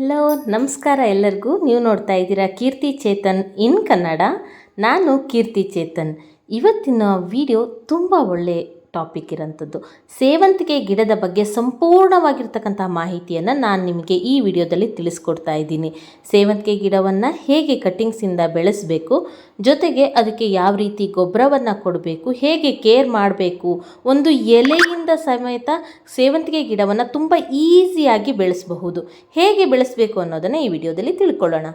Hello, ನಮಸ್ಕಾರ ಎಲ್ಲರಿಗೂ. ನೀವು ನೋಡ್ತಾ ಇದ್ದೀರಾ ಕೀರ್ತಿ ಚೇತನ್ ಇನ್ ಕನ್ನಡ. ನಾನು ಕೀರ್ತಿ ಚೇತನ್. ಇವತ್ತಿನ ವಿಡಿಯೋ ತುಂಬ ಒಳ್ಳೆ ಟಾಪಿಕ್ ಇರೋಂಥದ್ದು ಸೇವಂತಿಗೆ ಗಿಡದ ಬಗ್ಗೆ ಸಂಪೂರ್ಣವಾಗಿರ್ತಕ್ಕಂಥ ಮಾಹಿತಿಯನ್ನು ನಾನು ನಿಮಗೆ ಈ ವಿಡಿಯೋದಲ್ಲಿ ತಿಳಿಸ್ಕೊಡ್ತಾ ಇದ್ದೀನಿ. ಸೇವಂತಿಗೆ ಗಿಡವನ್ನು ಹೇಗೆ ಕಟ್ಟಿಂಗ್ಸಿಂದ ಬೆಳೆಸಬೇಕು, ಜೊತೆಗೆ ಅದಕ್ಕೆ ಯಾವ ರೀತಿ ಗೊಬ್ಬರವನ್ನು ಕೊಡಬೇಕು, ಹೇಗೆ ಕೇರ್ ಮಾಡಬೇಕು, ಒಂದು ಎಲೆಯಿಂದ ಸಮೇತ ಸೇವಂತಿಗೆ ಗಿಡವನ್ನು ತುಂಬ ಈಸಿಯಾಗಿ ಬೆಳೆಸಬಹುದು. ಹೇಗೆ ಬೆಳೆಸಬೇಕು ಅನ್ನೋದನ್ನು ಈ ವಿಡಿಯೋದಲ್ಲಿ ತಿಳ್ಕೊಳ್ಳೋಣ.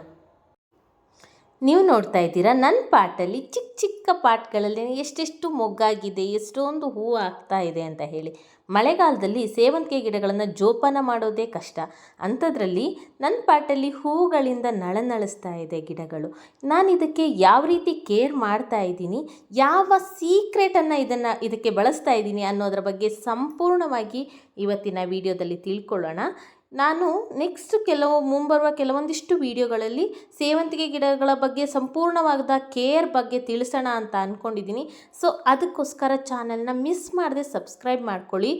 ನೀವು ನೋಡ್ತಾ ಇದ್ದೀರಾ ನನ್ನ ಪಾಟಲ್ಲಿ ಚಿಕ್ಕ ಚಿಕ್ಕ ಪಾಟ್ಗಳಲ್ಲಿ ಎಷ್ಟೆಷ್ಟು ಮೊಗ್ಗಾಗಿದೆ, ಎಷ್ಟೊಂದು ಹೂವು ಆಗ್ತಾ ಇದೆ ಅಂತ ಹೇಳಿ. ಮಳೆಗಾಲದಲ್ಲಿ ಸೇವಂತಿಗೆ ಗಿಡಗಳನ್ನು ಜೋಪಾನ ಮಾಡೋದೇ ಕಷ್ಟ. ಅಂಥದ್ರಲ್ಲಿ ನನ್ನ ಪಾಟಲ್ಲಿ ಹೂಗಳಿಂದ ನಳನಳಿಸ್ತಾ ಇದೆ ಗಿಡಗಳು. ನಾನು ಇದಕ್ಕೆ ಯಾವ ರೀತಿ ಕೇರ್ ಮಾಡ್ತಾ ಇದ್ದೀನಿ, ಯಾವ ಸೀಕ್ರೆಟನ್ನು ಇದನ್ನು ಇದಕ್ಕೆ ಬಳಸ್ತಾ ಇದ್ದೀನಿ ಅನ್ನೋದರ ಬಗ್ಗೆ ಸಂಪೂರ್ಣವಾಗಿ ಇವತ್ತಿನ ವಿಡಿಯೋದಲ್ಲಿ ತಿಳ್ಕೊಳ್ಳೋಣ. ನಾನು ನೆಕ್ಸ್ಟ್ ಕೆಲವು, ಮುಂಬರುವ ಕೆಲವೊಂದಿಷ್ಟು ವಿಡಿಯೋಗಳಲ್ಲಿ ಸೇವಂತಿಗೆ ಗಿಡಗಳ ಬಗ್ಗೆ ಸಂಪೂರ್ಣವಾದ ಕೇರ್ ಬಗ್ಗೆ ತಿಳಿಸೋಣ ಅಂತ ಅಂದ್ಕೊಂಡಿದ್ದೀನಿ ಸೊ ಅದಕ್ಕೋಸ್ಕರ ಚಾನಲ್ನ ಮಿಸ್ ಮಾಡದೆ ಸಬ್ಸ್ಕ್ರೈಬ್ ಮಾಡ್ಕೊಳ್ಳಿ.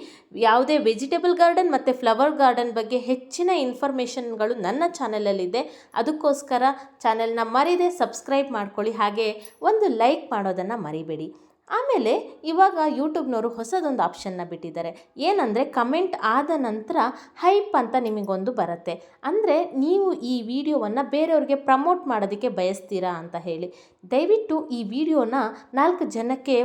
ಯಾವುದೇ ವೆಜಿಟೇಬಲ್ ಗಾರ್ಡನ್ ಮತ್ತು ಫ್ಲವರ್ ಗಾರ್ಡನ್ ಬಗ್ಗೆ ಹೆಚ್ಚಿನ ಇನ್ಫಾರ್ಮೇಷನ್ಗಳು ನನ್ನ ಚಾನಲಲ್ಲಿದೆ ಅದಕ್ಕೋಸ್ಕರ ಚಾನೆಲ್ನ ಮರೆಯದೆ ಸಬ್ಸ್ಕ್ರೈಬ್ ಮಾಡ್ಕೊಳ್ಳಿ. ಹಾಗೆ ಒಂದು ಲೈಕ್ ಮಾಡೋದನ್ನು ಮರಿಬೇಡಿ. ಆಮೇಲೆ ಇವಾಗ ಯೂಟ್ಯೂಬ್ನವರು ಹೊಸದೊಂದು ಆಪ್ಷನ್ನ ಬಿಟ್ಟಿದ್ದಾರೆ. ಏನಂದರೆ ಕಮೆಂಟ್ ಆದ ನಂತರ ಹೈಪ್ ಅಂತ ನಿಮಗೊಂದು ಬರುತ್ತೆ. ಅಂದರೆ ನೀವು ಈ ವಿಡಿಯೋವನ್ನು ಬೇರೆಯವ್ರಿಗೆ ಪ್ರಮೋಟ್ ಮಾಡೋದಕ್ಕೆ ಬಯಸ್ತೀರಾ ಅಂತ ಹೇಳಿ. ದಯವಿಟ್ಟು ಈ ವಿಡಿಯೋನ ನಾಲ್ಕು ಜನಕ್ಕೆ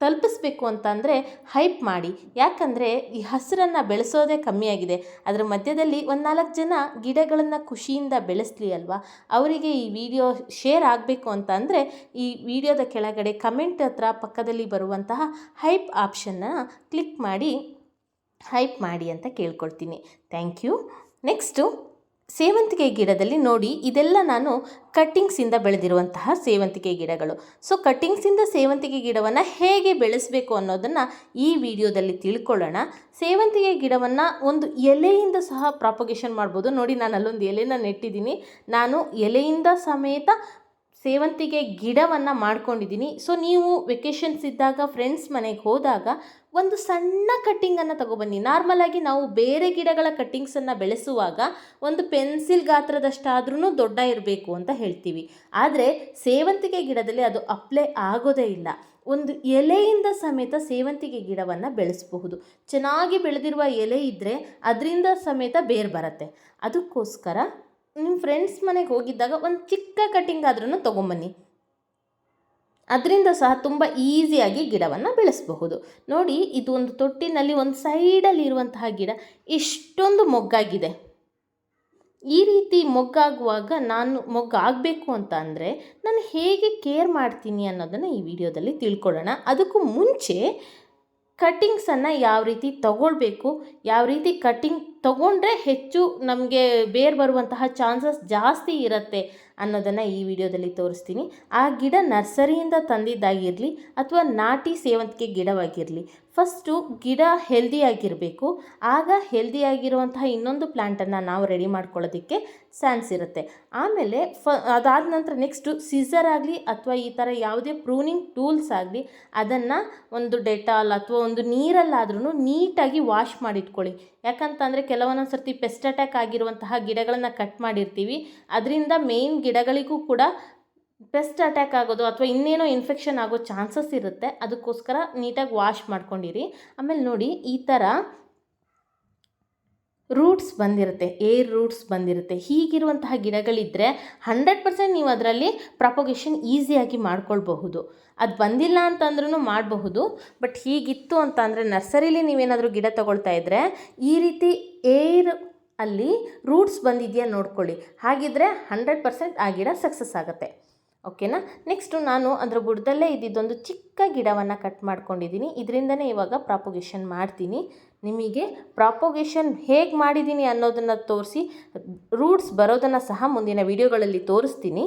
ತಲುಪಿಸ್ಬೇಕು ಅಂತಂದರೆ ಹೈಪ್ ಮಾಡಿ. ಯಾಕಂದರೆ ಈ ಹಸಿರನ್ನು ಬೆಳೆಸೋದೇ ಕಮ್ಮಿಯಾಗಿದೆ ಅದರ ಮಧ್ಯದಲ್ಲಿ ಒಂದು ನಾಲ್ಕು ಜನ ಗಿಡಗಳನ್ನು ಖುಷಿಯಿಂದ ಬೆಳೆಸಲಿ ಅಲ್ವಾ? ಅವರಿಗೆ ಈ ವಿಡಿಯೋ ಶೇರ್ ಆಗಬೇಕು ಅಂತ ಅಂದರೆ ಈ ವಿಡಿಯೋದ ಕೆಳಗಡೆ ಕಮೆಂಟ್ ಹತ್ರ ಪಕ್ಕದಲ್ಲಿ ಬರುವಂತಹ ಹೈಪ್ ಆಪ್ಷನ್ನ ಕ್ಲಿಕ್ ಮಾಡಿ, ಹೈಪ್ ಮಾಡಿ ಅಂತ ಕೇಳ್ಕೊಳ್ತೀನಿ. Thank you. ನೆಕ್ಸ್ಟು ಸೇವಂತಿಗೆ ಗಿಡದಲ್ಲಿ ನೋಡಿ ಇದೆಲ್ಲ ನಾನು ಕಟ್ಟಿಂಗ್ಸಿಂದ ಬೆಳೆದಿರುವಂತಹ ಸೇವಂತಿಗೆ ಗಿಡಗಳು. ಸೊ ಕಟ್ಟಿಂಗ್ಸಿಂದ ಸೇವಂತಿಗೆ ಗಿಡವನ್ನು ಹೇಗೆ ಬೆಳೆಸಬೇಕು ಅನ್ನೋದನ್ನು ಈ ವಿಡಿಯೋದಲ್ಲಿ ತಿಳ್ಕೊಳ್ಳೋಣ. ಸೇವಂತಿಗೆ ಗಿಡವನ್ನು ಒಂದು ಎಲೆಯಿಂದ ಸಹ ಪ್ರಾಪಗೇಷನ್ ಮಾಡ್ಬೋದು. ನೋಡಿ, ನಾನು ಅಲ್ಲೊಂದು ಎಲೆನ ನೆಟ್ಟಿದ್ದೀನಿ. ನಾನು ಎಲೆಯಿಂದ ಸಮೇತ ಸೇವಂತಿಗೆ ಗಿಡವನ್ನು ಮಾಡ್ಕೊಂಡಿದ್ದೀನಿ. ಸೊ ನೀವು ವೆಕೇಷನ್ಸ್ ಇದ್ದಾಗ ಫ್ರೆಂಡ್ಸ್ ಮನೆಗೆ ಹೋದಾಗ ಒಂದು ಸಣ್ಣ ಕಟ್ಟಿಂಗನ್ನು ತಗೊಬನ್ನಿ. ನಾರ್ಮಲಾಗಿ ನಾವು ಬೇರೆ ಗಿಡಗಳ ಕಟ್ಟಿಂಗ್ಸನ್ನು ಬೆಳೆಸುವಾಗ ಒಂದು ಪೆನ್ಸಿಲ್ ಗಾತ್ರದಷ್ಟಾದ್ರೂ ದೊಡ್ಡ ಇರಬೇಕು ಅಂತ ಹೇಳ್ತೀವಿ. ಆದರೆ ಸೇವಂತಿಗೆ ಗಿಡದಲ್ಲಿ ಅದು ಅಪ್ಲೈ ಆಗೋದೇ ಇಲ್ಲ. ಒಂದು ಎಲೆಯಿಂದ ಸಮೇತ ಸೇವಂತಿಗೆ ಗಿಡವನ್ನು ಬೆಳೆಸಬಹುದು. ಚೆನ್ನಾಗಿ ಬೆಳೆದಿರುವ ಎಲೆ ಇದ್ದರೆ ಅದರಿಂದ ಸಮೇತ ಬೇರು ಬರುತ್ತೆ. ಅದಕ್ಕೋಸ್ಕರ ನಿಮ್ಮ ಫ್ರೆಂಡ್ಸ್ ಮನೆಗೆ ಹೋಗಿದ್ದಾಗ ಒಂದು ಚಿಕ್ಕ ಕಟ್ಟಿಂಗ್ ಆದ್ರೂ ತೊಗೊಂಬನ್ನಿ. ಅದರಿಂದ ಸಹ ತುಂಬ ಈಸಿಯಾಗಿ ಗಿಡವನ್ನು ಬೆಳೆಸಬಹುದು. ನೋಡಿ, ಇದು ಒಂದು ತೊಟ್ಟಿನಲ್ಲಿ ಒಂದು ಸೈಡಲ್ಲಿ ಇರುವಂತಹ ಗಿಡ ಇಷ್ಟೊಂದು ಮೊಗ್ಗಾಗಿದೆ. ಈ ರೀತಿ ಮೊಗ್ಗಾಗುವಾಗ ನಾನು ಮೊಗ್ಗಾಗಬೇಕು ಅಂತ ಅಂದರೆ ನಾನು ಹೇಗೆ ಕೇರ್ ಮಾಡ್ತೀನಿ ಅನ್ನೋದನ್ನು ಈ ವಿಡಿಯೋದಲ್ಲಿ ತಿಳ್ಕೊಳ್ಳೋಣ. ಅದಕ್ಕೂ ಮುಂಚೆ ಕಟ್ಟಿಂಗ್ಸನ್ನು ಯಾವ ರೀತಿ ತಗೊಳ್ಬೇಕು, ಯಾವ ರೀತಿ ಕಟ್ಟಿಂಗ್ ತಗೊಂಡ್ರೆ ಹೆಚ್ಚು ನಮಗೆ ಬೇರು ಬರುವಂತಹ ಚಾನ್ಸಸ್ ಜಾಸ್ತಿ ಇರುತ್ತೆ ಅನ್ನೋದನ್ನು ಈ ವಿಡಿಯೋದಲ್ಲಿ ತೋರಿಸ್ತೀನಿ. ಆ ಗಿಡ ನರ್ಸರಿಯಿಂದ ತಂದಿದ್ದಾಗಿರಲಿ ಅಥವಾ ನಾಟಿ ಸೇವಂತಿಗೆ ಗಿಡವಾಗಿರಲಿ, ಫಸ್ಟು ಗಿಡ ಹೆಲ್ದಿಯಾಗಿರಬೇಕು ಆಗ ಹೆಲ್ದಿಯಾಗಿರುವಂತಹ ಇನ್ನೊಂದು ಪ್ಲ್ಯಾಂಟನ್ನು ನಾವು ರೆಡಿ ಮಾಡ್ಕೊಳ್ಳೋದಕ್ಕೆ ಚಾನ್ಸ್ ಇರುತ್ತೆ. ಆಮೇಲೆ ಫ, ಅದಾದ ನಂತರ ನೆಕ್ಸ್ಟು ಸಿಸರ್ ಆಗಲಿ ಅಥವಾ ಈ ಥರ ಯಾವುದೇ ಪ್ರೂನಿಂಗ್ ಟೂಲ್ಸ್ ಆಗಲಿ ಅದನ್ನು ಒಂದು ಡೆಟಾಲ್ ಅಥವಾ ಒಂದು ನೀರಲ್ಲಾದ್ರೂ ನೀಟಾಗಿ ವಾಶ್ ಮಾಡಿಟ್ಕೊಳ್ಳಿ. ಯಾಕಂತಂದರೆ ಕೆಲವೊಂದೊಂದು ಸರ್ತಿ ಪೆಸ್ಟ್ ಅಟ್ಯಾಕ್ ಆಗಿರುವಂತಹ ಗಿಡಗಳನ್ನು ಕಟ್ ಮಾಡಿರ್ತೀವಿ. ಅದರಿಂದ ಮೇಯ್ನ್ ಗಿಡಗಳಿಗೂ ಕೂಡ ಪೆಸ್ಟ್ ಅಟ್ಯಾಕ್ ಆಗೋದು ಅಥವಾ ಇನ್ನೇನೋ ಇನ್ಫೆಕ್ಷನ್ ಆಗೋ ಚಾನ್ಸಸ್ ಇರುತ್ತೆ. ಅದಕ್ಕೋಸ್ಕರ ನೀಟಾಗಿ ವಾಶ್ ಮಾಡ್ಕೊಂಡಿರಿ. ಆಮೇಲೆ ನೋಡಿ, ಈ ಥರ ರೂಟ್ಸ್ ಬಂದಿರುತ್ತೆ, ಏರ್ ರೂಟ್ಸ್ ಬಂದಿರುತ್ತೆ. ಹೀಗಿರುವಂತಹ ಗಿಡಗಳಿದ್ದರೆ ಹಂಡ್ರೆಡ್ ಪರ್ಸೆಂಟ್ ನೀವು ಅದರಲ್ಲಿ ಪ್ರಪೊಗೇಷನ್ ಈಸಿಯಾಗಿ ಮಾಡ್ಕೊಳ್ಬಹುದು. ಅದು ಬಂದಿಲ್ಲ ಅಂತಂದ್ರೂ ಮಾಡಬಹುದು, ಬಟ್ ಹೀಗಿತ್ತು ಅಂತ ಅಂದರೆ ನರ್ಸರಿಲಿ ನೀವೇನಾದರೂ ಗಿಡ ತಗೊಳ್ತಾ ಇದ್ದರೆ ಈ ರೀತಿ ಏರ್ ಅಲ್ಲಿ ರೂಟ್ಸ್ ಬಂದಿದೆಯಾ ನೋಡ್ಕೊಳ್ಳಿ. ಹಾಗಿದ್ರೆ ಹಂಡ್ರೆಡ್ ಪರ್ಸೆಂಟ್ ಆ ಗಿಡ ಸಕ್ಸಸ್ ಆಗುತ್ತೆ. ಓಕೆನಾ? ನೆಕ್ಸ್ಟು ನಾನು ಅದರ ಬುಡದಲ್ಲೇ ಇದ್ದಿದ್ದೊಂದು ಚಿಕ್ಕ ಗಿಡವನ್ನು ಕಟ್ ಮಾಡ್ಕೊಂಡಿದ್ದೀನಿ. ಇದರಿಂದನೇ ಇವಾಗ ಪ್ರಾಪೋಗೇಷನ್ ಮಾಡ್ತೀನಿ. ನಿಮಗೆ ಪ್ರಾಪೋಗೇಷನ್ ಹೇಗೆ ಮಾಡಿದ್ದೀನಿ ಅನ್ನೋದನ್ನು ತೋರಿಸಿ ರೂಟ್ಸ್ ಬರೋದನ್ನು ಸಹ ಮುಂದಿನ ವಿಡಿಯೋಗಳಲ್ಲಿ ತೋರಿಸ್ತೀನಿ.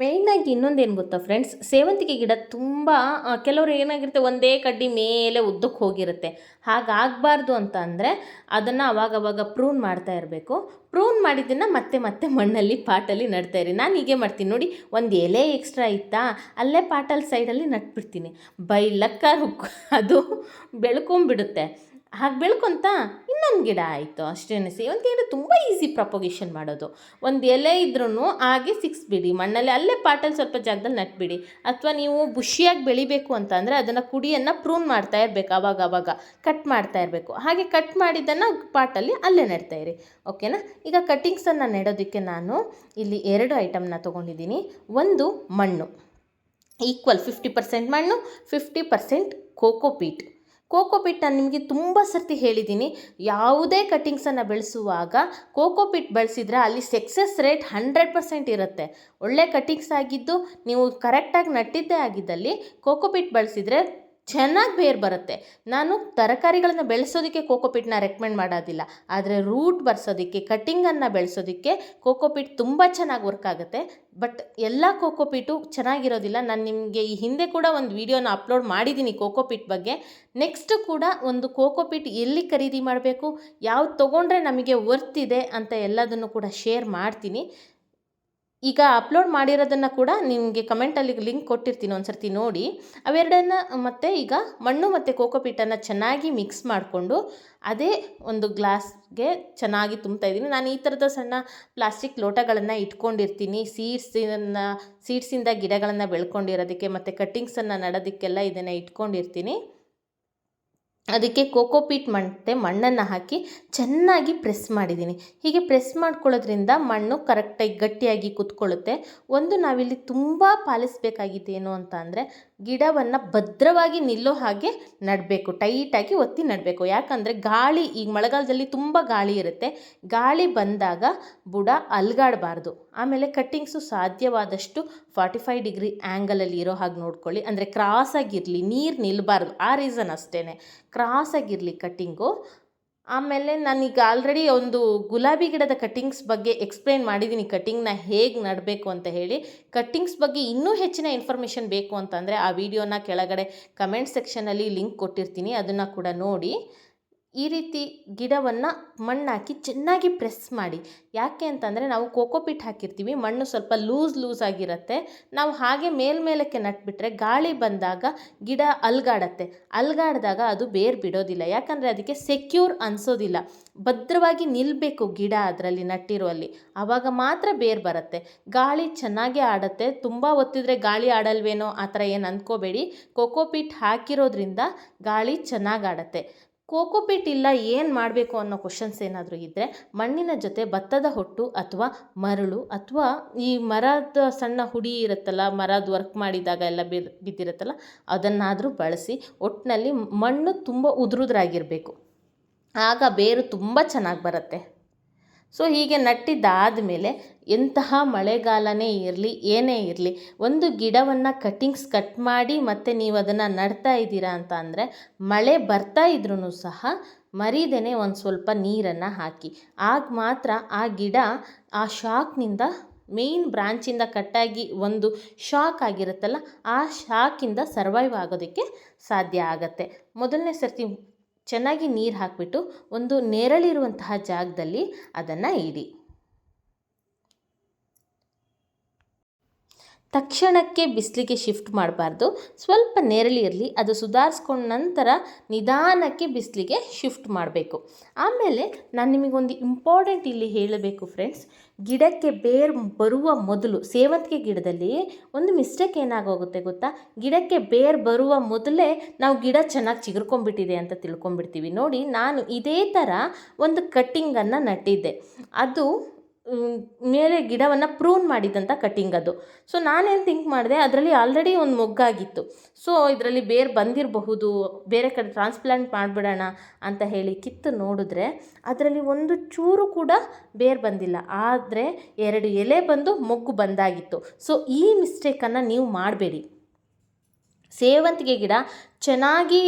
ಮೇಯ್ನಾಗಿ ಇನ್ನೊಂದೇನು ಗೊತ್ತಾ ಫ್ರೆಂಡ್ಸ್ ಸೇವಂತಿಗೆ ಗಿಡ ತುಂಬ ಕೆಲವರು ಏನಾಗಿರುತ್ತೆ, ಒಂದೇ ಕಡ್ಡಿ ಮೇಲೆ ಉದ್ದಕ್ಕೆ ಹೋಗಿರುತ್ತೆ. ಹಾಗಾಗಬಾರ್ದು ಅಂತ ಅಂದರೆ ಅದನ್ನು ಅವಾಗವಾಗ ಪ್ರೂನ್ ಮಾಡ್ತಾ ಇರಬೇಕು. ಪ್ರೂನ್ ಮಾಡಿದ್ದನ್ನು ಮತ್ತೆ ಮತ್ತೆ ಮಣ್ಣಲ್ಲಿ, ಪಾಟಲ್ಲಿ ನಡ್ತಾ ಇರಿ. ನಾನು ಹೀಗೆ ಮಾಡ್ತೀನಿ. ನೋಡಿ, ಒಂದು ಎಲೆ ಎಕ್ಸ್ಟ್ರಾ ಇತ್ತಾ, ಅಲ್ಲೇ ಪಾಟಲ್ಲಿ ಸೈಡಲ್ಲಿ ನಟ್ಬಿಡ್ತೀನಿ. ಬೈ ಲಕ್ಕ ಅದು ಬೆಳ್ಕೊಂಬಿಡುತ್ತೆ. ಹಾಗೆ ಬೆಳ್ಕೊತ ಗಿಡ ಆಯಿತು, ಅಷ್ಟೇ ಸೇವಂತಿ ಗಿಡ ತುಂಬ ಈಸಿ ಪ್ರಪೋಗೇಷನ್ ಮಾಡೋದು. ಒಂದು ಎಲೆ ಇದ್ರೂ ಹಾಗೆ ಸಿಕ್ಸ್ ಬಿಡಿ. ಮಣ್ಣಲ್ಲಿ ಅಲ್ಲೇ ಪಾಟಲ್ಲಿ ಸ್ವಲ್ಪ ಜಾಗದಲ್ಲಿ ನಟ್ಬಿಡಿ. ಅಥವಾ ನೀವು ಬುಷಿಯಾಗಿ ಬೆಳಿಬೇಕು ಅಂತ ಅಂದರೆ ಅದನ್ನು ಕುಡಿಯನ್ನು ಪ್ರೂನ್ ಮಾಡ್ತಾ ಇರಬೇಕು, ಅವಾಗ ಆವಾಗ ಕಟ್ ಮಾಡ್ತಾ ಇರಬೇಕು. ಹಾಗೆ ಕಟ್ ಮಾಡಿದ್ದನ್ನು ಪಾಟಲ್ಲಿ ಅಲ್ಲೇ ನೆಡ್ತಾ ಇರಿ. ಓಕೆನಾ ಈಗ ಕಟ್ಟಿಂಗ್ಸನ್ನು ನೆಡೋದಕ್ಕೆ ನಾನು ಇಲ್ಲಿ ಎರಡು ಐಟಮ್ನ ತೊಗೊಂಡಿದ್ದೀನಿ. ಒಂದು ಮಣ್ಣು. ಈಕ್ವಲ್ ಫಿಫ್ಟಿ ಪರ್ಸೆಂಟ್ ಮಣ್ಣು ಫಿಫ್ಟಿ ಪರ್ಸೆಂಟ್ ಕೋಕೋಪೀಟ್ ಕೋಕೋಪೀಟ್ ನಾನು ನಿಮಗೆ ತುಂಬ ಸರ್ತಿ ಹೇಳಿದ್ದೀನಿ. ಯಾವುದೇ ಕಟ್ಟಿಂಗ್ಸನ್ನು ಬೆಳೆಸುವಾಗ ಕೋಕೋಪಿಟ್ ಬಳಸಿದ್ರೆ ಅಲ್ಲಿ ಸಕ್ಸಸ್ ರೇಟ್ ಹಂಡ್ರೆಡ್ ಪರ್ಸೆಂಟ್ ಇರುತ್ತೆ. ಒಳ್ಳೆ ಕಟ್ಟಿಂಗ್ಸ್ ಆಗಿದ್ದು ನೀವು ಕರೆಕ್ಟಾಗಿ ನಟ್ಟಿದ್ದೇ ಆಗಿದ್ದಲ್ಲಿ ಕೋಕೋಪಿಟ್ ಬಳಸಿದರೆ ಚೆನ್ನಾಗಿ ಬೇರು ಬರುತ್ತೆ. ನಾನು ತರಕಾರಿಗಳನ್ನು ಬೆಳೆಸೋದಕ್ಕೆ ಕೋಕೋಪಿಟ್ನ ರೆಕಮೆಂಡ್ ಮಾಡೋದಿಲ್ಲ. ಆದರೆ ರೂಟ್ ಬರ್ಸೋದಕ್ಕೆ ಕಟ್ಟಿಂಗನ್ನು ಬೆಳೆಸೋದಕ್ಕೆ ಕೋಕೋಪಿಟ್ ತುಂಬ ಚೆನ್ನಾಗಿ ವರ್ಕ್ ಆಗುತ್ತೆ. ಬಟ್ ಎಲ್ಲ ಕೋಕೋಪಿಟು ಚೆನ್ನಾಗಿರೋದಿಲ್ಲ. ನಾನು ನಿಮಗೆ ಈ ಹಿಂದೆ ಕೂಡ ಒಂದು ವಿಡಿಯೋನ ಅಪ್ಲೋಡ್ ಮಾಡಿದ್ದೀನಿ ಕೋಕೋಪಿಟ್ ಬಗ್ಗೆ. ನೆಕ್ಸ್ಟ್ ಕೂಡ ಒಂದು ಕೋಕೋಪಿಟ್ ಎಲ್ಲಿ ಖರೀದಿ ಮಾಡಬೇಕು, ಯಾವ್ದು ತೊಗೊಂಡ್ರೆ ನಮಗೆ ವರ್ತ್ ಇದೆ ಅಂತ ಎಲ್ಲದನ್ನು ಕೂಡ ಶೇರ್ ಮಾಡ್ತೀನಿ. ಈಗ ಅಪ್ಲೋಡ್ ಮಾಡಿರೋದನ್ನು ಕೂಡ ನಿಮಗೆ ಕಮೆಂಟಲ್ಲಿ ಲಿಂಕ್ ಕೊಟ್ಟಿರ್ತೀನಿ ಒಂದು ಸರ್ತಿ ನೋಡಿ. ಅವೆರಡನ್ನ ಮತ್ತೆ ಈಗ ಮಣ್ಣು ಮತ್ತು ಕೋಕೋಪೀಟನ್ನು ಚೆನ್ನಾಗಿ ಮಿಕ್ಸ್ ಮಾಡಿಕೊಂಡು ಅದೇ ಒಂದು ಗ್ಲಾಸ್ಗೆ ಚೆನ್ನಾಗಿ ತುಂಬ್ತಾ ಇದ್ದೀನಿ. ನಾನು ಈ ಥರದ ಸಣ್ಣ ಪ್ಲಾಸ್ಟಿಕ್ ಲೋಟಗಳನ್ನು ಇಟ್ಕೊಂಡಿರ್ತೀನಿ. ಸೀಡ್ಸನ್ನು ಸೀಡ್ಸಿಂದ ಗಿಡಗಳನ್ನು ಬೆಳ್ಕೊಂಡಿರೋದಕ್ಕೆ ಮತ್ತು ಕಟ್ಟಿಂಗ್ಸನ್ನು ನಡೋದಕ್ಕೆಲ್ಲ ಇದನ್ನು ಇಟ್ಕೊಂಡಿರ್ತೀನಿ. ಅದಕ್ಕೆ ಕೋಕೋಪೀಟ್ ಮತ್ತು ಮಣ್ಣನ್ನು ಹಾಕಿ ಚೆನ್ನಾಗಿ ಪ್ರೆಸ್ ಮಾಡಿದ್ದೀನಿ. ಹೀಗೆ ಪ್ರೆಸ್ ಮಾಡ್ಕೊಳ್ಳೋದ್ರಿಂದ ಮಣ್ಣು ಕರೆಕ್ಟಾಗಿ ಗಟ್ಟಿಯಾಗಿ ಕೂತ್ಕೊಳ್ಳುತ್ತೆ. ಒಂದು ನಾವಿಲ್ಲಿ ತುಂಬ ಪಾಲಿಸಬೇಕಾಗಿದ್ದೇನು ಅಂತ ಅಂದರೆ ಗಿಡವನ್ನು ಭದ್ರವಾಗಿ ನಿಲ್ಲೋ ಹಾಗೆ ನಡಬೇಕು, ಟೈಟಾಗಿ ಒತ್ತಿ ನಡಬೇಕು. ಯಾಕಂದರೆ ಗಾಳಿ, ಈಗ ಮಳೆಗಾಲದಲ್ಲಿ ತುಂಬ ಗಾಳಿ ಇರುತ್ತೆ. ಗಾಳಿ ಬಂದಾಗ ಬುಡ ಅಲ್ಗಾಡಬಾರ್ದು. ಆಮೇಲೆ ಕಟ್ಟಿಂಗ್ಸು ಸಾಧ್ಯವಾದಷ್ಟು ಫಾರ್ಟಿ ಫೈವ್ ಡಿಗ್ರಿ ಆ್ಯಂಗಲಲ್ಲಿ ಇರೋ ಹಾಗೆ ನೋಡ್ಕೊಳ್ಳಿ. ಅಂದರೆ ಕ್ರಾಸಾಗಿರಲಿ, ನೀರು ನಿಲ್ಲಬಾರ್ದು ಆ ರೀಸನ್ ಅಷ್ಟೇ ಕ್ರಾಸಾಗಿರಲಿ ಕಟ್ಟಿಂಗು ಆಮೇಲೆ ನಾನೀಗ ಆಲ್ರೆಡಿ ಒಂದು ಗುಲಾಬಿ ಗಿಡದ ಕಟ್ಟಿಂಗ್ಸ್ ಬಗ್ಗೆ ಎಕ್ಸ್ಪ್ಲೇನ್ ಮಾಡಿದ್ದೀನಿ ಕಟ್ಟಿಂಗ್ನ ಹೇಗೆ ನಡಬೇಕು ಅಂತ ಹೇಳಿ. ಕಟ್ಟಿಂಗ್ಸ್ ಬಗ್ಗೆ ಇನ್ನೂ ಹೆಚ್ಚಿನ ಇನ್ಫಾರ್ಮೇಷನ್ ಬೇಕು ಅಂತಂದರೆ ಆ ವಿಡಿಯೋನ ಕೆಳಗಡೆ ಕಮೆಂಟ್ ಸೆಕ್ಷನಲ್ಲಿ ಲಿಂಕ್ ಕೊಟ್ಟಿರ್ತೀನಿ. ಅದನ್ನು ಕೂಡ ನೋಡಿ. ಈ ರೀತಿ ಗಿಡವನ್ನು ಮಣ್ಣಾಕಿ ಚೆನ್ನಾಗಿ ಪ್ರೆಸ್ ಮಾಡಿ. ಯಾಕೆ ಅಂತಂದರೆ ನಾವು ಕೋಕೋಪಿಟ್ ಹಾಕಿರ್ತೀವಿ, ಮಣ್ಣು ಸ್ವಲ್ಪ ಲೂಸ್ ಲೂಸ್ ಆಗಿರುತ್ತೆ. ನಾವು ಹಾಗೆ ಮೇಲ್ಮೇಲಕ್ಕೆ ನಟ್ಬಿಟ್ರೆ ಗಾಳಿ ಬಂದಾಗ ಗಿಡ ಅಲ್ಗಾಡತ್ತೆ. ಅಲ್ಗಾಡಿದಾಗ ಅದು ಬೇರು ಬಿಡೋದಿಲ್ಲ. ಯಾಕಂದರೆ ಅದಕ್ಕೆ ಸೆಕ್ಯೂರ್ ಅನಿಸೋದಿಲ್ಲ. ಭದ್ರವಾಗಿ ನಿಲ್ಲಬೇಕು ಗಿಡ ಅದರಲ್ಲಿ ನಟ್ಟಿರುವಲ್ಲಿ ಆವಾಗ ಮಾತ್ರ ಬೇರು ಬರುತ್ತೆ. ಗಾಳಿ ಚೆನ್ನಾಗಿ ಆಡತ್ತೆ. ತುಂಬ ಒತ್ತಿದ್ರೆ ಗಾಳಿ ಆಡಲ್ವೇನೋ ಆ ಥರ ಏನು ಅಂದ್ಕೋಬೇಡಿ ಕೋಕೋಪಿಟ್ ಹಾಕಿರೋದ್ರಿಂದ ಗಾಳಿ ಚೆನ್ನಾಗಿ ಆಡತ್ತೆ. ಕೋಕೋಪೀಟ್ ಇಲ್ಲ, ಏನು ಮಾಡಬೇಕು ಅನ್ನೋ ಕ್ವಶನ್ಸ್ ಏನಾದರೂ ಇದ್ದರೆ ಮಣ್ಣಿನ ಜೊತೆ ಭತ್ತದ ಹೊಟ್ಟು ಅಥವಾ ಮರಳು ಅಥವಾ ಈ ಮರದ ಸಣ್ಣ ಹುಡಿ ಇರುತ್ತಲ್ಲ, ಮರದ ವರ್ಕ್ ಮಾಡಿದಾಗ ಎಲ್ಲ ಬಿದ್ದಿರುತ್ತಲ್ಲ, ಅದನ್ನಾದರೂ ಬಳಸಿ ಒಟ್ಟಿನಲ್ಲಿ ಮಣ್ಣು ತುಂಬ ಉದುರುದ್ರಾಗಿರಬೇಕು. ಆಗ ಬೇರು ತುಂಬ ಚೆನ್ನಾಗಿ ಬರುತ್ತೆ. ಸೊ ಹೀಗೆ ನಟ್ಟಿದ್ದಾದ ಮೇಲೆ ಎಂತಹ ಮಳೆಗಾಲನೇ ಇರಲಿ, ಏನೇ ಇರಲಿ, ಒಂದು ಗಿಡವನ್ನು ಕಟ್ಟಿಂಗ್ಸ್ ಕಟ್ ಮಾಡಿ ಮತ್ತು ನೀವು ಅದನ್ನು ನಡ್ತಾ ಇದ್ದೀರಾ ಅಂತ ಅಂದರೆ, ಮಳೆ ಬರ್ತಾ ಇದ್ರೂ ಸಹ ಮರಿದೇನೆ ಒಂದು ಸ್ವಲ್ಪ ನೀರನ್ನು ಹಾಕಿ. ಆಗ ಮಾತ್ರ ಆ ಗಿಡ ಆ ಶಾಕ್ನಿಂದ ಮೇಯ್ನ್ ಬ್ರಾಂಚಿಂದ ಕಟ್ಟಾಗಿ ಒಂದು ಶಾಕ್ ಆಗಿರುತ್ತಲ್ಲ, ಆ ಶಾಕಿಂದ ಸರ್ವೈವ್ ಆಗೋದಕ್ಕೆ ಸಾಧ್ಯ ಆಗುತ್ತೆ. ಮೊದಲನೇ ಸರ್ತಿ ಚೆನ್ನಾಗಿ ನೀರು ಹಾಕಿಬಿಟ್ಟು ಒಂದು ನೆರಳಿರುವಂತಹ ಜಾಗದಲ್ಲಿ ಅದನ್ನು ಇಡಿ. ತಕ್ಷಣಕ್ಕೆ ಬಿಸಿಲಿಗೆ ಶಿಫ್ಟ್ ಮಾಡಬಾರ್ದು. ಸ್ವಲ್ಪ ನೆರಳಿರಲಿ ಅದು ಸುಧಾರಿಸ್ಕೊಂಡ ನಂತರ ನಿಧಾನಕ್ಕೆ ಬಿಸಿಲಿಗೆ ಶಿಫ್ಟ್ ಮಾಡಬೇಕು. ಆಮೇಲೆ ನಾನು ನಿಮಗೊಂದು ಇಂಪಾರ್ಟೆಂಟ್ ಇಲ್ಲಿ ಹೇಳಬೇಕು ಫ್ರೆಂಡ್ಸ್, ಗಿಡಕ್ಕೆ ಬೇರು ಬರುವ ಮೊದಲು, ಸೇವಂತಿಗೆ ಗಿಡದಲ್ಲಿ ಒಂದು ಮಿಸ್ಟೇಕ್ ಏನಾಗೋಗುತ್ತೆ ಗೊತ್ತಾ? ಗಿಡಕ್ಕೆ ಬೇರು ಬರುವ ಮೊದಲೇ ನಾವು ಗಿಡ ಚೆನ್ನಾಗಿ ಚಿಗುರ್ಕೊಂಡ್ಬಿಟ್ಟಿದೆ ಅಂತ ತಿಳ್ಕೊಂಬಿಡ್ತೀವಿ ನೋಡಿ, ನಾನು ಇದೇ ಥರ ಒಂದು ಕಟ್ಟಿಂಗನ್ನು ನಟ್ಟಿದ್ದೆ. ಅದು ಮೇಲೆ ಗಿಡವನ್ನು ಪ್ರೂನ್ ಮಾಡಿದಂಥ ಕಟ್ಟಿಂಗ್ ಅದು. ಸೊ ನಾನೇನು ಥಿಂಕ್ ಮಾಡಿದೆ, ಅದರಲ್ಲಿ ಆಲ್ರೆಡಿ ಒಂದು ಮೊಗ್ಗಾಗಿತ್ತು. ಸೊ ಇದರಲ್ಲಿ ಬೇರ್ ಬಂದಿರಬಹುದು, ಬೇರೆ ಕಡೆ ಟ್ರಾನ್ಸ್ಪ್ಲಾಂಟ್ ಮಾಡಿಬಿಡೋಣ ಅಂತ ಹೇಳಿ ಕಿತ್ತು ನೋಡಿದ್ರೆ, ಅದರಲ್ಲಿ ಒಂದು ಚೂರು ಕೂಡ ಬೇರ್ ಬಂದಿಲ್ಲ. ಆದರೆ, ಎರಡು ಎಲೆ ಬಂದು ಮೊಗ್ಗು ಬಂದಾಗಿತ್ತು. ಸೊ ಈ ಮಿಸ್ಟೇಕನ್ನು ನೀವು ಮಾಡಬೇಡಿ. ಸೇವಂತಿಗೆ ಗಿಡ ಚೆನ್ನಾಗಿ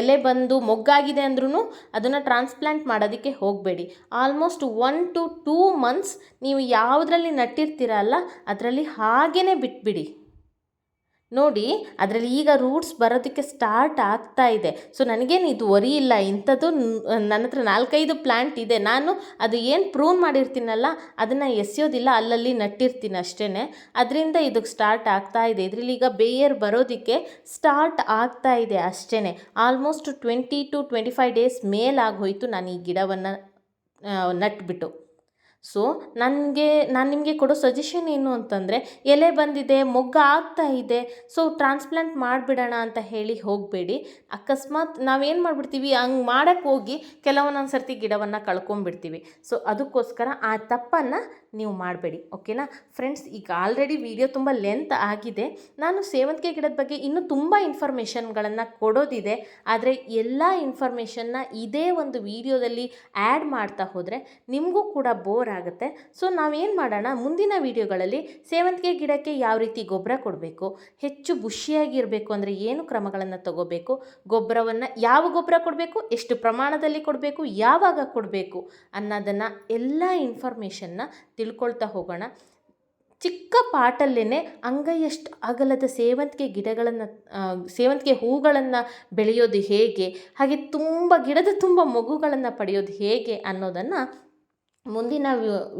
ಎಲೆ ಬಂದು ಮೊಗ್ಗಾಗಿದೆ ಅಂದ್ರೂ ಅದನ್ನು ಟ್ರಾನ್ಸ್ಪ್ಲಾಂಟ್ ಮಾಡೋದಕ್ಕೆ ಹೋಗಬೇಡಿ. Almost one two two months ನೀವು ಯಾವುದರಲ್ಲಿ ನಟ್ಟಿರ್ತೀರಲ್ಲ ಅದರಲ್ಲಿ ಹಾಗೇ ಬಿಟ್ಬಿಡಿ. ನೋಡಿ, ಅದರಲ್ಲಿ ಈಗ ರೂಟ್ಸ್ ಬರೋದಕ್ಕೆ ಸ್ಟಾರ್ಟ್ ಆಗ್ತಾ ಇದೆ. ಸೊ, ನನಗೇನು ಇದು ವರಿ ಇಲ್ಲ ಇಂಥದ್ದು ನನ್ನ ಹತ್ರ ನಾಲ್ಕೈದು ಪ್ಲ್ಯಾಂಟ್ ಇದೆ. ನಾನು ಅದು ಏನು ಪ್ರೂನ್ ಮಾಡಿರ್ತೀನಲ್ಲ, ಅದನ್ನು ಎಸೆಯೋದಿಲ್ಲ, ಅಲ್ಲಲ್ಲಿ ನಟ್ಟಿರ್ತೀನಿ ಅಷ್ಟೇ ಅದರಿಂದ ಇದಕ್ಕೆ ಸ್ಟಾರ್ಟ್ ಆಗ್ತಾ ಇದೆ. ಇದರಲ್ಲಿ ಈಗ ಬೇಯರ್ ಬರೋದಕ್ಕೆ ಸ್ಟಾರ್ಟ್ ಆಗ್ತಾ ಇದೆ ಅಷ್ಟೇ almost twenty to twenty five days ಮೇಲಾಗೋಯ್ತು ನಾನು ಈ ಗಿಡವನ್ನು ನಟ್ಬಿಟ್ಟು. ಸೊ ನನಗೆ, ನಾನು ನಿಮಗೆ ಕೊಡೋ ಸಜೆಷನ್ ಏನು ಅಂತಂದರೆ, ಎಲೆ ಬಂದಿದೆ, ಮೊಗ್ಗ ಆಗ್ತಾ ಇದೆ ಸೊ ಟ್ರಾನ್ಸ್ಪ್ಲಾಂಟ್ ಮಾಡಿಬಿಡೋಣ ಅಂತ ಹೇಳಿ ಹೋಗಬೇಡಿ. ಅಕಸ್ಮಾತ್ ನಾವೇನು ಮಾಡಿಬಿಡ್ತೀವಿ, ಹಂಗೆ ಮಾಡೋಕ್ಕೆ ಹೋಗಿ ಕೆಲವೊಂದೊಂದು ಸರ್ತಿ ಗಿಡವನ್ನು ಕಳ್ಕೊಂಬಿಡ್ತೀವಿ ಸೊ ಅದಕ್ಕೋಸ್ಕರ ಆ ತಪ್ಪನ್ನು ನೀವು ಮಾಡಬೇಡಿ, ಓಕೆನಾ? ಫ್ರೆಂಡ್ಸ್ ಈಗ ಆಲ್ರೆಡಿ ವಿಡಿಯೋ ತುಂಬ ಲೆಂತ್ ಆಗಿದೆ. ನಾನು ಸೇವಂತಿಗೆ ಗಿಡದ ಬಗ್ಗೆ ಇನ್ನೂ ತುಂಬ ಇನ್ಫಾರ್ಮೇಷನ್ಗಳನ್ನು ಕೊಡೋದಿದೆ. ಆದರೆ ಎಲ್ಲ ಇನ್ಫಾರ್ಮೇಷನ್ನ ಇದೇ ಒಂದು ವಿಡಿಯೋದಲ್ಲಿ ಆ್ಯಡ್ ಮಾಡ್ತಾ ಹೋದರೆ ನಿಮಗೂ ಕೂಡ ಬೋರ್ ಆಗುತ್ತೆ. ಸೊ ನಾವೇನು ಮಾಡೋಣ? ಮುಂದಿನ ವಿಡಿಯೋಗಳಲ್ಲಿ ಸೇವಂತಿಗೆ ಗಿಡಕ್ಕೆ ಯಾವ ರೀತಿ ಗೊಬ್ಬರ ಕೊಡಬೇಕು, ಹೆಚ್ಚು ಬುಷಿಯಾಗಿರಬೇಕು ಅಂದರೆ ಏನು ಕ್ರಮಗಳನ್ನು ತಗೋಬೇಕು, ಗೊಬ್ಬರವನ್ನು ಯಾವ ಗೊಬ್ಬರ ಕೊಡಬೇಕು, ಎಷ್ಟು ಪ್ರಮಾಣದಲ್ಲಿ ಕೊಡಬೇಕು, ಯಾವಾಗ ಕೊಡಬೇಕು ಅನ್ನೋದನ್ನು ಎಲ್ಲ ಇನ್ಫಾರ್ಮೇಷನ್ನ ತಿಳ್ಕೊಳ್ತಾ ಹೋಗೋಣ. ಚಿಕ್ಕ ಪಾಟಲ್ಲೇ ಅಂಗೈಯಷ್ಟು ಅಗಲದ ಸೇವಂತಿಗೆ ಗಿಡಗಳನ್ನು ಸೇವಂತಿಗೆ ಹೂಗಳನ್ನು ಬೆಳೆಯೋದು ಹೇಗೆ? ಹಾಗೆ ತುಂಬ ಗಿಡದ ತುಂಬ ಮಗುಗಳನ್ನು ಪಡೆಯೋದು ಹೇಗೆ ಅನ್ನೋದನ್ನು ಮುಂದಿನ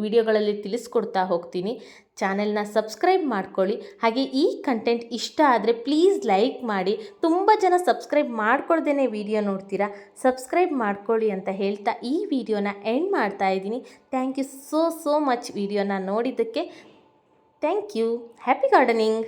ವಿಡಿಯೋಗಳಲ್ಲಿ ತಿಳಿಸ್ಕೊಡ್ತಾ ಹೋಗ್ತೀನಿ. ಚಾನೆಲ್ನ ಸಬ್ಸ್ಕ್ರೈಬ್ ಮಾಡ್ಕೊಳ್ಳಿ. ಹಾಗೆ ಈ ಕಂಟೆಂಟ್ ಇಷ್ಟ ಆದರೆ ಪ್ಲೀಸ್ ಲೈಕ್ ಮಾಡಿ. ತುಂಬ ಜನ ಸಬ್ಸ್ಕ್ರೈಬ್ ಮಾಡ್ಕೊಳ್ದೇ ವಿಡಿಯೋ ನೋಡ್ತೀರಾ? ಸಬ್ಸ್ಕ್ರೈಬ್ ಮಾಡ್ಕೊಳ್ಳಿ ಅಂತ ಹೇಳ್ತಾ ಈ ವಿಡಿಯೋನ ಎಂಡ್ ಮಾಡ್ತಾ ಇದ್ದೀನಿ. Thank you so so much ವಿಡಿಯೋನ ನೋಡಿದ್ದಕ್ಕೆ. Thank you. Happy gardening.